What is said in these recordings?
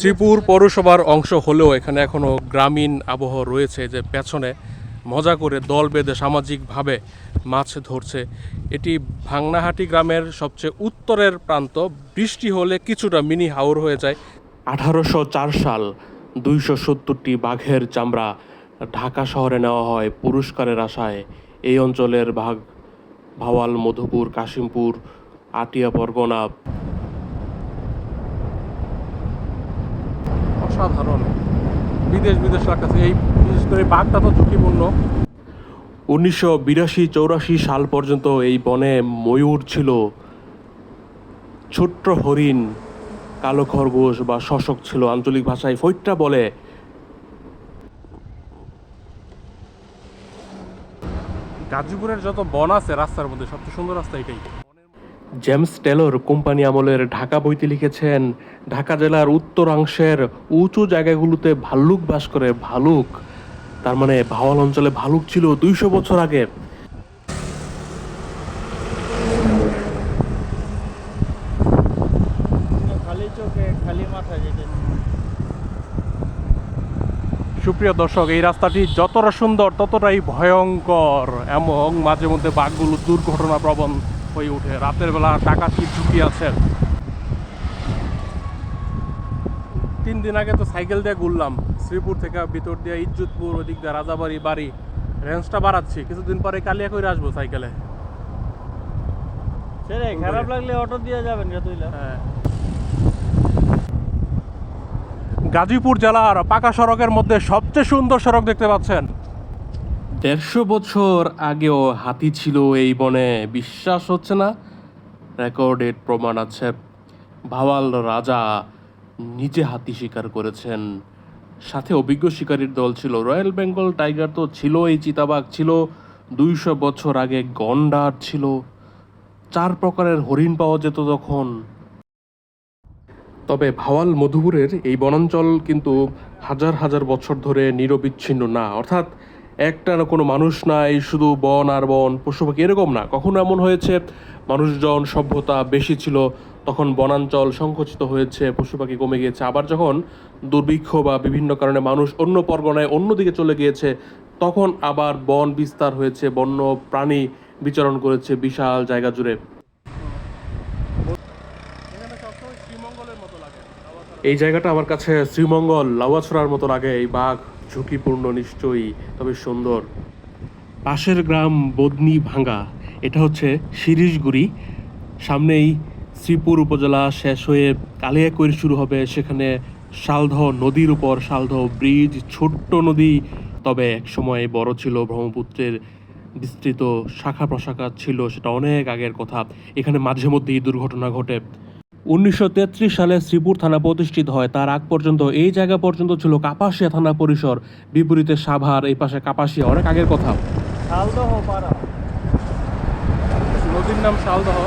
শ্রীপুর পৌরসভার অংশ হলেও এখানে এখনও গ্রামীণ আবহাওয়া রয়েছে যে পেছনে মজা করে দল বেঁধে সামাজিকভাবে মাছ ধরছে। এটি ভাংনাহাটি গ্রামের সবচেয়ে উত্তরের প্রান্ত। বৃষ্টি হলে কিছুটা মিনি হাওর হয়ে যায়। আঠারোশো চার সাল দুইশো সত্তরটি বাঘের চামড়া ঢাকা শহরে নেওয়া হয় পুরস্কারের আশায়। এই অঞ্চলের ভাগ ভাওয়াল মধুপুর, কাশিমপুর, আটিয়া, পরগনা অসাধারণ। বিদেশ বিদেশের কাছে এই বিশেষ করে বাঘটা তো ঝুঁকিপূর্ণ। উনিশশো বিরাশি চৌরাশি সাল পর্যন্ত এই বনে ময়ূর ছিল। ছোট্ট হরিণ কালো খরগোশ বা শশক ছিল। আঞ্চলিক ভাষায় ফৈট্টা বলে গাজীপুরের যত বন আছে রাস্তার মধ্যে সবচেয়ে সুন্দর রাস্তা এটাই। জেমস টেলর কোম্পানি আমলের ঢাকা বইতে লিখেছেন, ঢাকা জেলার উত্তরাংশের উঁচু জায়গাগুলোতে ভাল্লুক বাস করে ভালুক। তার মানে ভাওয়াল অঞ্চলে ভালুক ছিল দুইশো বছর আগে। সুপ্রিয় দর্শক, এই রাস্তাটি যতটা সুন্দর, ততটাই ভয়ঙ্কর, এবং মাঝে মধ্যে বাঘগুলো দুর্ঘটনা প্রবণ হয়ে ওঠে। রাতের বেলা ডাকাতি ঝুঁকি আছে? তিন দিন আগে তো সাইকেল দিয়ে ঘুরলাম। শ্রীপুর থেকে ভিতর দিয়ে ইজ্জতপুর ওদিক দিয়ে রাজাবাড়ি বাড়ি। রেঞ্জটা বাড়াচ্ছি। কিছুদিন পরে কালিয়া করে আসব সাইকেলে। খারাপ লাগলে অটো দিয়ে যাবেন হ্যাঁ। গাজীপুর জেলার পাকা সড়কের মধ্যে সবচেয়ে সুন্দর সড়ক দেখতে পাচ্ছেন। দেড়শো বছর আগেও হাতি ছিল এই বনে, বিশ্বাস হচ্ছে না? রেকর্ডেড প্রমাণ আছে। ভাওয়াল রাজা নিজে হাতি শিকার করেছেন। সাথে অভিজ্ঞ শিকারীর দল ছিল। রয়্যাল বেঙ্গল টাইগার তো ছিল এই চিতাবাঘ ছিল, দুইশো বছর আগে গন্ডার ছিল। চার প্রকারের হরিণ পাওয়া যেত তখন। তবে ভাওয়াল মধুপুরের এই বনাঞ্চল কিন্তু হাজার হাজার বছর ধরে নিরবিচ্ছিন্ন না। অর্থাৎ একটা কোনো মানুষ নাই, শুধু বন আর বন পশু পাখি এরকম না। কখনো এমন হয়েছে, মানুষজন সভ্যতা বেশি ছিল, তখন বনাঞ্চল সংকুচিত হয়েছে পশু পাখি কমে গিয়েছে। আবার যখন দুর্ভিক্ষ বা বিভিন্ন কারণে মানুষ অন্য পরগনায় অন্যদিকে চলে গিয়েছে, তখন আবার বন বিস্তার হয়েছে, বন্য প্রাণী বিচরণ করেছে বিশাল জায়গা জুড়ে। এই জায়গাটা আমার কাছে শ্রীমঙ্গল লাউয়াছড়ার মতো লাগে, এই বাঘ। ঝুঁকিপূর্ণ নিশ্চয়ই, তবে সুন্দর। পাশের গ্রাম বদনি ভাঙ্গা, এটা হচ্ছে শিরিশগুড়ি সামনেই শ্রীপুর উপজেলা শেষ হয়ে কালিয়াকৈর শুরু হবে, সেখানে শালদহ নদীর উপর শালদহ ব্রিজ, ছোট্ট নদী, তবে একসময় বড় ছিল ব্রহ্মপুত্রের বিস্তৃত শাখা প্রশাখা ছিল, সেটা অনেক আগের কথা। এখানে মাঝে মধ্যেই দুর্ঘটনা ঘটে। উনিশশো তেত্রিশ সালে শ্রীপুর থানা প্রতিষ্ঠিত হয়। তার আগ পর্যন্ত এই জায়গা পর্যন্ত ছিল কাপাসিয়া থানা পরিসর। বিপরীতে সাভার এই পাশে কাপাসিয়া। অনেক আগের কথা। নদীর নাম শালদহ।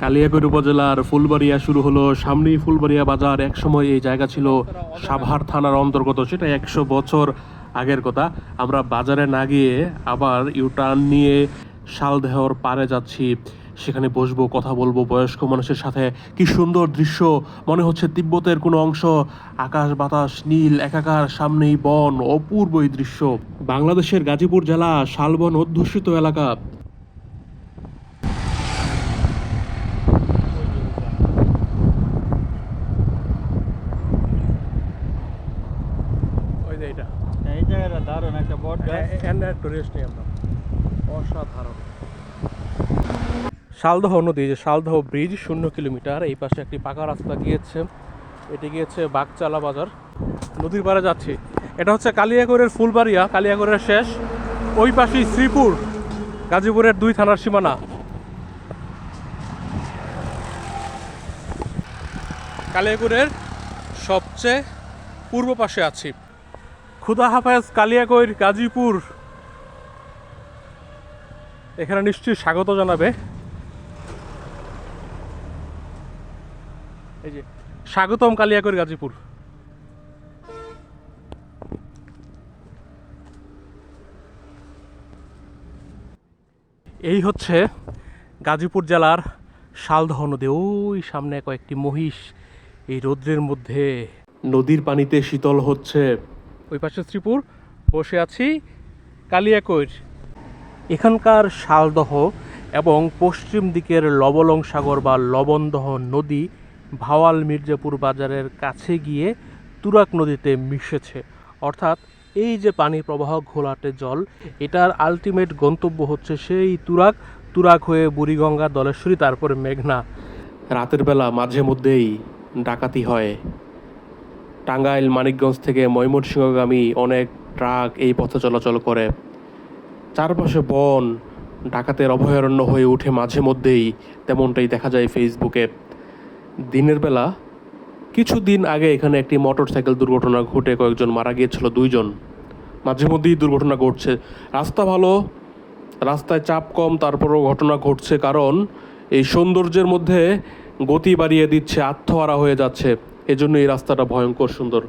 কালিয়াকৈর উপজেলার ফুলবাড়িয়া শুরু হলো। সামনেই ফুলবাড়িয়া বাজার। এক সময় এই জায়গা ছিল সাভার থানার অন্তর্গত। সেটা একশো বছর আগের কথা। আমরা বাজারে না গিয়ে আবার ইউটার্ন নিয়ে শালদেহর পারে যাচ্ছি। সেখানে বসবো কথা বলব বয়স্ক মানুষের সাথে। কি সুন্দর দৃশ্য। মনে হচ্ছে তিব্বতের কোনো অংশ। আকাশ বাতাস নীল একাকার সামনেই বন অপূর্ব এই দৃশ্য। বাংলাদেশের গাজীপুর জেলা শালবন অধ্যুষিত এলাকা। এটা এই জায়গাটা দারুণ একটা বট রেস্ট নিই আমরা। অসাধারণ। শালদহ নদী, যে শালদহ ব্রিজ শূন্য কিলোমিটার, এই পাশে একটি পাকা রাস্তা গিয়েছে। এটি গিয়েছে বাগচালা বাজার। নদীর পাড়ে যাচ্ছি। এটা হচ্ছে কালিয়াগড়ের ফুলবাড়িয়া, কালিয়াগড়ের শেষ। ওই পাশেই শ্রীপুর, গাজীপুরের দুই থানার সীমানা। কালিয়াগড়ের সবচেয়ে পূর্ব পাশে আছি। খুদা হাফেজ কালিয়াকৈর গাজীপুর। এখানে নিশ্চয়ই স্বাগত জানাবে। এই যে, স্বাগতম কালিয়াকৈর গাজীপুর। এই হচ্ছে গাজীপুর জেলার শালদহ নদী। ওই সামনে কয়েকটি মহিষ এই রৌদ্রের মধ্যে নদীর পানিতে শীতল হচ্ছে। ওই পাশে শ্রীপুর, বসে আছি কালিয়াকৈর। এখানকার শালদহ এবং পশ্চিম দিকের লবলং সাগর বা লবণদহ নদী ভাওয়াল মির্জাপুর বাজারের কাছে গিয়ে তুরাক নদীতে মিশেছে। অর্থাৎ এই যে পানি প্রবাহ ঘোলাটে জল, এটার আলটিমেট গন্তব্য হচ্ছে সেই তুরাক। তুরাক হয়ে বুড়িগঙ্গা, দলেশ্বরী, তারপরে মেঘনা। রাতের বেলা মাঝে মধ্যেই ডাকাতি হয়। টাঙ্গাইল, মানিকগঞ্জ থেকে ময়মনসিংহগামী অনেক ট্রাক এই পথে চলাচল করে। চারপাশে বন, ডাকাতের অভয়ারণ্য হয়ে ওঠে মাঝে মধ্যেই, তেমনটাই দেখা যায় ফেসবুকে। দিনের বেলা, কিছুদিন আগে এখানে একটি মোটর সাইকেল দুর্ঘটনা ঘটে, কয়েকজন মারা গিয়েছিল, দুইজন। মাঝে মধ্যেই দুর্ঘটনা ঘটছে। রাস্তা ভালো, রাস্তায় চাপ কম, তারপরও ঘটনা ঘটছে কারণ এই সৌন্দর্যের মধ্যে গতি বাড়িয়ে দিচ্ছে, আত্মহারা হয়ে যাচ্ছে। এজন্য এই রাস্তাটা ভয়ঙ্কর সুন্দর।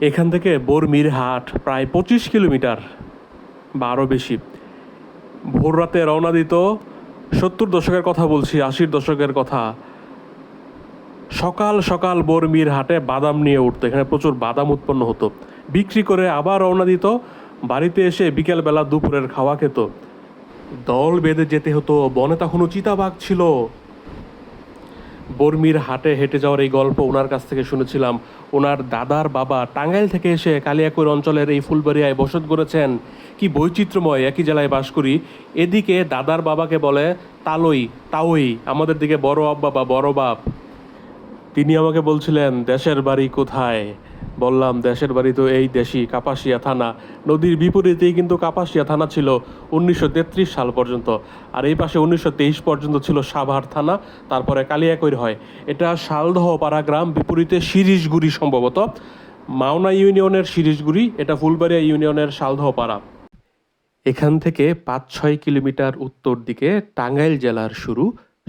এখান থেকে বর্মির হাট, প্রায় পঁচিশ কিলোমিটার। বা আরও বেশি। ভোর রাতে রওনা দিত, সত্তর দশকের কথা বলছি, আশির দশকের কথা। সকাল সকাল বর্মির হাটে বাদাম নিয়ে উঠতো, এখানে প্রচুর বাদাম উৎপন্ন হতো। বিক্রি করে আবার রওনা দিত, বাড়িতে এসে বিকেলবেলা দুপুরের খাওয়া খেত। দল বেঁধে যেতে হতো, বনে তখনও চিতাবাঘ ছিল। বর্মির হাটে হেঁটে যাওয়ার এই গল্প ওনার কাছ থেকে শুনেছিলাম। ওনার দাদার বাবা টাঙ্গাইল থেকে এসে কালিয়াকৈর অঞ্চলের এই ফুলবাড়িয়ায় বসত করেছেন কি বৈচিত্র্যময় একই জেলায় বাস করি। এদিকে দাদার বাবাকে বলে, তালই, তাওই, আমাদের দিকে বড় আব্বা বা বড় বাপ। তিনি আমাকে বলছিলেন, দেশের বাড়ি কোথায়? বললাম, দেশের বাড়ি তো এই দেশি কাপাসিয়া থানা। নদীর বিপরীতেই কিন্তু কাপাসিয়া থানা ছিল উনিশশো তেত্রিশ সাল পর্যন্ত। আর এই পাশে উনিশশো তেইশ পর্যন্ত ছিল সাভার থানা, তারপরে কালিয়াকৈর হয়। এটা শালদহ পাড়া গ্রাম, বিপরীতে শিরিশগুড়ি সম্ভবত। মাওনা ইউনিয়নের শিরিশগুড়ি এটা ফুলবাড়িয়া ইউনিয়নের শালদহ পাড়া। এখান থেকে পাঁচ ছয় কিলোমিটার উত্তর দিকে টাঙ্গাইল জেলার শুরু।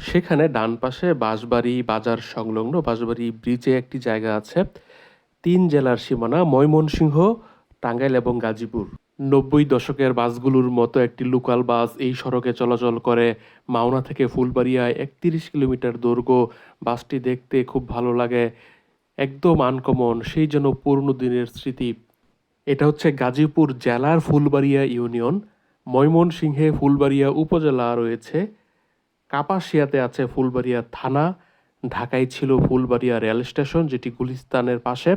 সেখানে ডান পাশে বাঁশবাড়ি বাজার সংলগ্ন, বাঁশবাড়ি ব্রিজে একটি জায়গা আছে। তিন জেলার সীমানা ময়মনসিংহ, টাঙ্গাইল এবং গাজীপুর। নব্বই দশকের বাসগুলোর মতো একটি লোকাল বাস এই সড়কে চলাচল করে। মাওনা থেকে ফুলবাড়িয়ায় একত্রিশ কিলোমিটার দৈর্ঘ্য বাসটি দেখতে খুব ভালো লাগে, একদম আনকমন, সেই যেন পুরনো দিনের স্মৃতি। এটা হচ্ছে গাজীপুর জেলার ফুলবাড়িয়া ইউনিয়ন। ময়মনসিংহে ফুলবাড়িয়া উপজেলা রয়েছে। কাপাসিয়াতে আছে ফুলবাড়িয়া থানা। ঢাকায় ছিল ফুলবাড়িয়া রেল স্টেশন, যেটি গুলিস্তানের পাশে।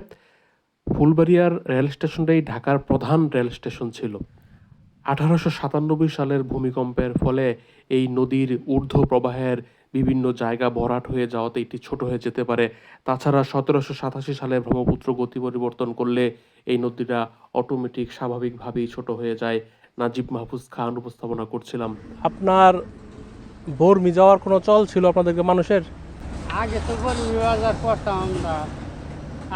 ফুলবাড়িয়ার রেল স্টেশনটাই ঢাকার প্রধান রেল স্টেশন ছিল। আঠারোশো সাতানব্বই সালের ভূমিকম্পের ফলে এই নদীর ঊর্ধ্ব প্রবাহের বিভিন্ন জায়গা ভরাট হয়ে যাওয়াতে এটি ছোট হয়ে যেতে পারে। তাছাড়া সতেরোশো সাতাশি সালে ব্রহ্মপুত্র গতি পরিবর্তন করলে এই নদীটা অটোমেটিক স্বাভাবিকভাবেই ছোট হয়ে যায়। নাজিব মাহফুজ খান উপস্থাপনা করছিলাম। আপনার বর্মি যাওয়ার কোনো চল ছিল আপনাদেরকে মানুষের? আগে তো বলবি বাজার করতাম আমরা।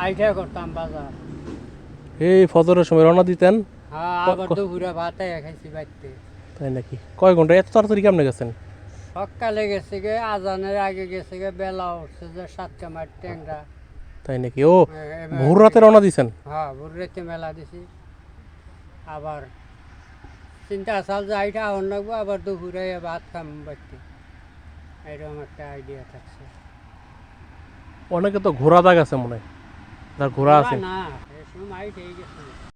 আইডিয়া করতাম বাজার। এই ফজরের সময় রওনা দিতেন? হ্যাঁ আবার দুপুরে ভাতে খাইছি বাড়িতে। তাই নাকি? কয় ঘণ্টা? এত তাড়াতাড়ি কেমনে গেছেন? সকালে গেছে গে আজানের আগে গেছে গে বেলা উঠছে যে সাতটা মাঠ ট্যাংরা। তাই নাকি? ও ভোর রাতে রওনা দিছেন? হ্যাঁ ভোরেতে মেলা দিছি। আবার চিন্তা আসাল যে আইটা আহন লাগবো আবার দুপুরে ভাত খাম বাড়িতে। এরকম একটা আইডিয়া থাকছে। অনেকে তো ঘোড়া দাগ আছে মনে হয়। তার ঘোড়া আছে। না